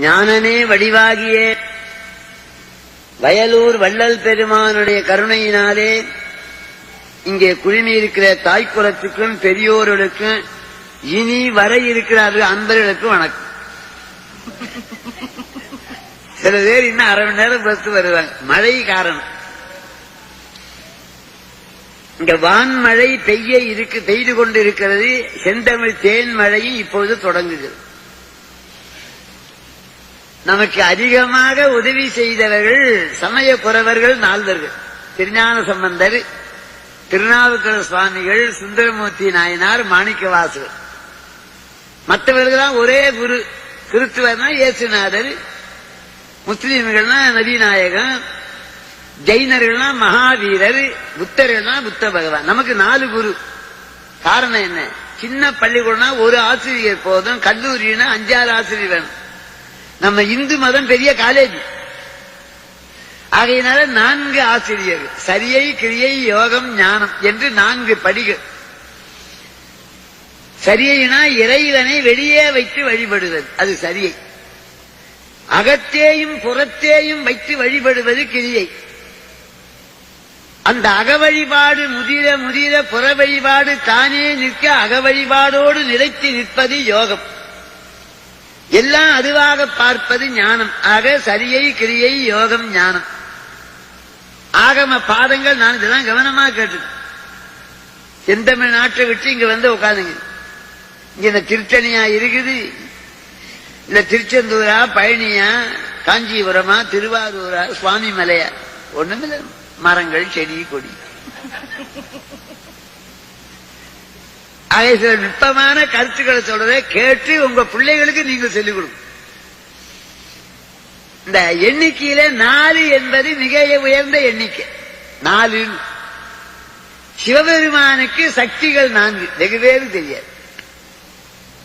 ஞானனே வடிவாகிய வயலூர் வள்ளல் பெருமானுடைய கருணையினாலே இங்கே குழுமி இருக்கிற தாய்க்குலத்துக்கும் பெரியோர்களுக்கும் இனி வர இருக்கிறார்கள் அன்பர்களுக்கும் வணக்கம். சில பேர் இன்னும் அரை மணி நேரம் பஸ் வருவாங்க. மழை காரணம். இங்க வான்மழை பெய்ய இருக்கு பெய்து கொண்டு இருக்கிறது செந்தமிழ் தேன் மழையும் இப்பொழுது தொடங்குகிறது. நமக்கு அதிகமாக உதவி செய்தவர்கள் சமய புறவர்கள் நால்வர்கள். திருஞான சம்பந்தர் திருநாவுக்கர சுவாமிகள் சுந்தரமூர்த்தி நாயனார் மாணிக்கவாசகர். மற்றவர்கள்லாம் ஒரே குரு. கிறிஸ்துவர்னா இயேசுநாதர் முஸ்லீம்கள்னா நபிநாயகம் ஜெயினர்கள்னா மகாவீரர் புத்தர்கள்னா புத்த பகவான். நமக்கு நாலு குரு. காரணம் என்ன? சின்ன பள்ளிக்கூடம்னா ஒரு ஆசிரியர் போதும் கல்லூரினா அஞ்சாறு ஆசிரியர் வேணும். நம்ம இந்து மதம் பெரிய காலேஜ். ஆகையினால நான்கு ஆசிரியர் சரியை கிரியை யோகம் ஞானம் என்று நான்கு படிகள். சரியைனா இறைவனை வெளியே வைத்து வழிபடுவது அது சரியை. அகத்தேயும் புறத்தேயும் வைத்து வழிபடுவது கிரியை. அந்த அக வழிபாடு முதிர முதிர புற வழிபாடு தானே நிற்க அக வழிபாடோடு நிலைத்து நிற்பது யோகம். எல்லாம் அதுவாக பார்ப்பது ஞானம். ஆக சரியை கிரியை யோகம் ஞானம். ஆகம பாதங்கள் நான் இதெல்லாம் கவனமா கேட்டு செந்தமிழ் நாட்டை விட்டு இங்க வந்து உட்காந்துங்க இங்க இந்த திருத்தணியா இருக்குது. இல்ல திருச்செந்தூரா பழனியா காஞ்சிபுரமா திருவாரூரா சுவாமி மலையா ஒண்ணுமில்ல. மரங்கள் செடி கொடி. ஆக சில நுட்பமான கருத்துக்களை சொல்றதை கேட்டு உங்க பிள்ளைகளுக்கு நீங்க சொல்லிக் கொடுங்க. இந்த எண்ணிக்கையில நாலு என்பது மிக உயர்ந்த எண்ணிக்கை. நாலு. சிவபெருமானுக்கு சக்திகள் நான்கு. வெகு பேரு தெரியாது.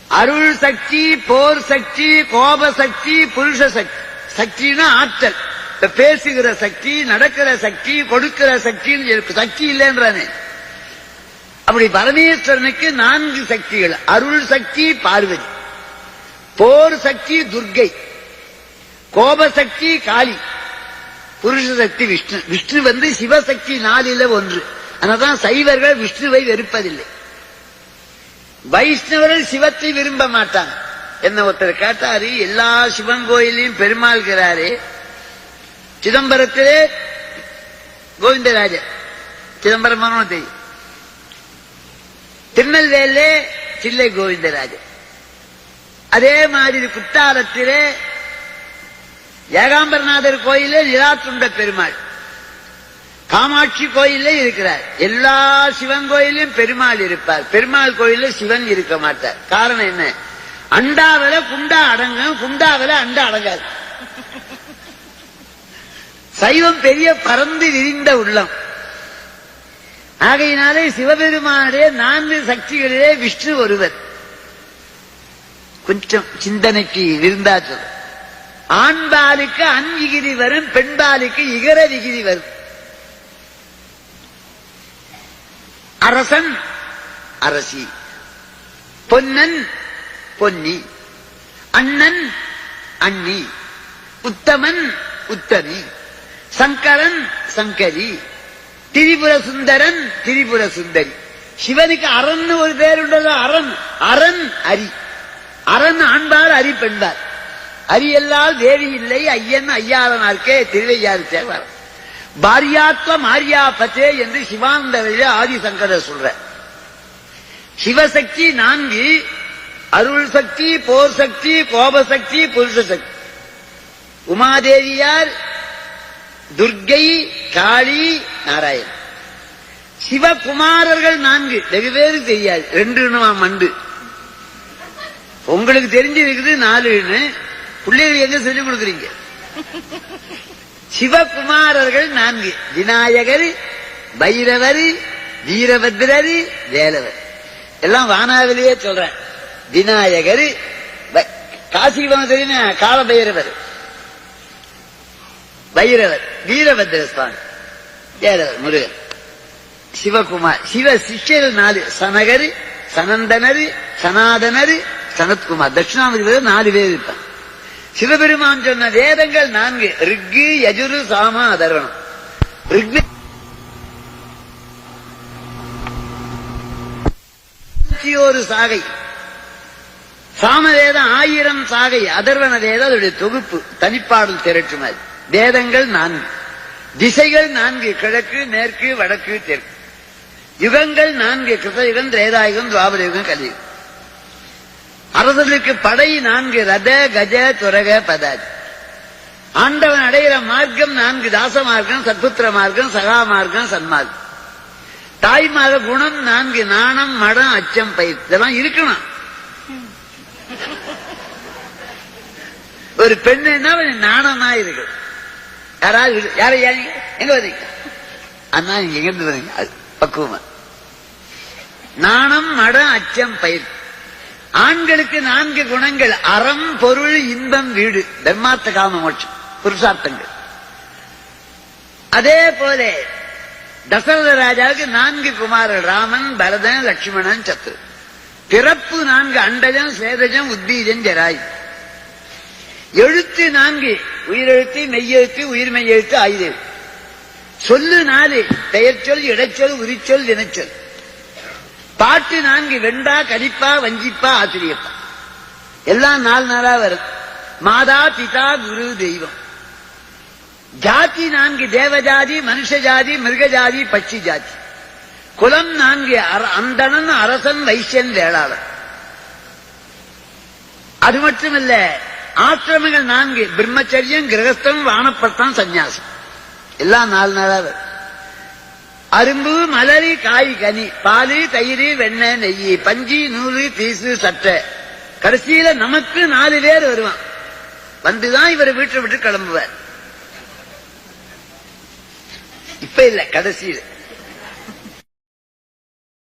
அருள் சக்தி போர் சக்தி கோப சக்தி புருஷ சக்தி. சக்தினா ஆற்றல். பேசுகிற சக்தி நடக்கிற சக்தி கொடுக்கிற சக்தின்னு சக்தி இல்லைன்றானே. அப்படி பரமேஸ்வரனுக்கு நான்கு சக்திகள். அருள் சக்தி பார்வதி. போர் சக்தி துர்கை கோப சக்தி காளி. புருஷ சக்தி விஷ்ணு. விஷ்ணு வந்து சிவசக்தி நாலில ஒன்று. அதனால்தான் சைவர்கள் விஷ்ணுவை வெறுப்பதில்லை. வைஷ்ணவர்கள் சிவத்தை விரும்ப மாட்டாங்க. என்ன ஒருத்தர் கேட்டாரு எல்லா சிவன் கோயிலையும் பெருமாள்கிறாரு. சிதம்பரத்திலே கோவிந்தராஜர். சிதம்பரம் தெரியும். திருநெல்வேலிலே சில்லை கோவிந்தராஜ் அதே மாதிரி குற்றாலத்திலே ஏகாம்பரநாதர் கோயிலே நிலாத்துண்ட பெருமாள். காமாட்சி கோயிலே இருக்கிறார். எல்லா சிவன் கோயிலும் பெருமாள் இருப்பார். பெருமாள் கோயில சிவன் இருக்க மாட்டார். காரணம் என்ன? அண்டாவில குண்டா அடங்கும் குண்டாவில அண்டா அடங்காது. சைவம் பெரிய பறந்து விரிந்த உள்ளம். ஆகையினாலே சிவபெருமானே நான்கு சக்திகளிலே விஷ்ணு ஒருவர். கொஞ்சம் சிந்தனைக்கு இருந்தா சொல்ல ஆண்பாலுக்கு அன்விகிதி வரும் பெண்பாலுக்கு இகர விகிதி வரும். அரசன் அரசி. பொன்னன் பொன்னி. அண்ணன் அண்ணி. உத்தமன் உத்தமி. சங்கரன் சங்கரி. திரிபுர சுந்தரன் திரிபுர சுந்தரி. சிவனுக்கு அரண் ஒரு பேர் உண்டല്ലോ அரண். அரண் அரி. அரண் ஆண்பார் அரி பெண்பார் அரியல்லால் தேவி இல்லை ஐயன் ஐயாதனார்க்கே திருவையாறு தேவர். பாரியாத்வ மாரியா பத்தே என்று சிவானந்தரிலே ஆதிசங்கரர் சொல்ற சிவசக்தி நான்கு அருள் சக்தி போர் சக்தி கோபசக்தி புருஷ சக்தி. உமாதேவியார் துர்கை காளி நாராயண் சிவகுமாரர்கள் நான்கு. வெகு பேருக்கு தெரியாது ரெண்டு மண்டு. உங்களுக்கு தெரிஞ்சிருக்குது நாலுன்னு. பிள்ளைகள் எங்க சொல்லிக் கொடுக்குறீங்க? சிவகுமாரர்கள் நான்கு. விநாயகர் பைரவர் வீரபத்ரர் வேலவர். எல்லாம் வானாவிலேயே சொல்றேன். விநாயகர் காசி போன தெரியுமா? கால பைரவர் பைரவர் வீரபத்ர சுவாமி வேலவர் முருகன் சிவகுமார் சிவ சிஷ்யர்கள் நாலு சனகரி சனந்தனரி சனாதனரி சனத்குமார் தட்சிணாமூர்த்தி நாலு பேர் இருப்பான் சிவபெருமான் சொன்ன வேதங்கள் நான்கு ரிக்கு யஜுரு சாம அதர்வனம் ரிக்வே ஒரு சாகை சாமவேதம் ஆயிரம் சாகை அதர்வன வேதம் அதோடைய தொகுப்பு தனிப்பாடல் திரட்டுமாறு வேதங்கள் நான்கு திசைகள் நான்கு கிழக்கு மேற்கு வடக்கு தெற்கு. யுகங்கள் நான்கு கிருதயுகம் திரேதாயுகம் துவாபர யுகம் கலியுகம். அரசர்களுக்கு படை நான்கு ரத கஜ துரக பதாஜ் ஆண்டவன் அடைகிற மார்க்கம் நான்கு தாச மார்க்கம் சத்புத்திர மார்க்கம் சகா மார்க்கம் சன்மார்க்கம். தாய்மார குணம் நான்கு நாணம் மடம் அச்சம் பயிர். இதெல்லாம் இருக்கணும். ஒரு பெண்ணுன்னா நாணமா இருக்கு யாராவது இரு- யாரை யாரு? எங்க வரீங்க அண்ணா நீங்க எங்க இருந்து வரீங்க அது பக்குவமா. நாணம் மடம் அச்சம் பயிர். ஆண்களுக்கு நான்கு குணங்கள். அறம் பொருள் இன்பம் வீடு. தர்மார்த்த காம மோட்சம். புருஷார்த்தங்கள். அதே போல தசரத ராஜாவுக்கு நான்கு குமாரர். ராமன் பரதன் லட்சுமணன் சத்ரு. பிறப்பு நான்கு அண்டஜம் சேதஜம் உத்பீஜம் ஜராய். எழுத்து நான்கு. உயிரெழுத்து மெய்யெழுத்து உயிர்மெய் எழுத்து ஆயுத சொல்லு நாலு. பெயர்ச்சொல் இடைச்சொல் உரிச்சொல் வினைச்சொல் பாட்டு நான்கு. வெண்டா கடிப்பா வஞ்சிப்பா ஆசிரியப்பா. எல்லாம் நாலு நாளா வரும். மாதா பிதா குரு தெய்வம். ஜாதி நான்கு. தேவஜாதி மனுஷ ஜாதி மிருக ஜாதி பட்சி ஜாதி குலம் நான்கு. அந்தணன் அரசன் வைசியன் வேளாளன். அது மட்டுமல்ல ஆசிரமங்கள் நான்கு பிரம்மச்சரியம் கிரகஸ்தம் வானப்பட்டம் சந்நியாசம். எல்லாம் நாலு நாளாக அரும்பு மலரி காய் கனி பாலு தயிர் வெண்ணெய் நெய் பஞ்சி நூலு தீசு சட்டை. கடைசியில நமக்கு நாலு பேர் வருவான். வந்துதான் இவர் வீட்டை விட்டு கிளம்புவார். இப்ப இல்ல கடைசியில.